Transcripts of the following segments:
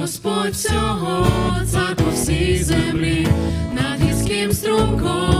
Господь всього, цар по всій землі, над гірським струмком.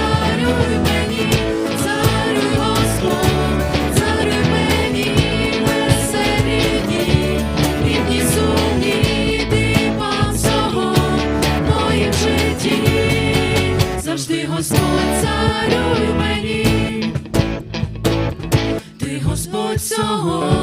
мені дима всього в моїм завжди Господь царюй мені, ти Господь всього.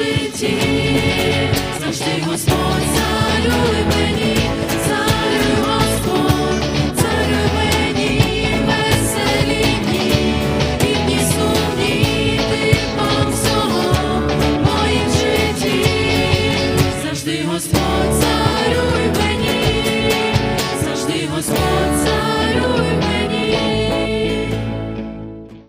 житті, завжди Господь царюй мені, царюй Господь, царюй мені, веселі дні, і дні сумні, ти по всьому в моїм житті, завжди Господь царюй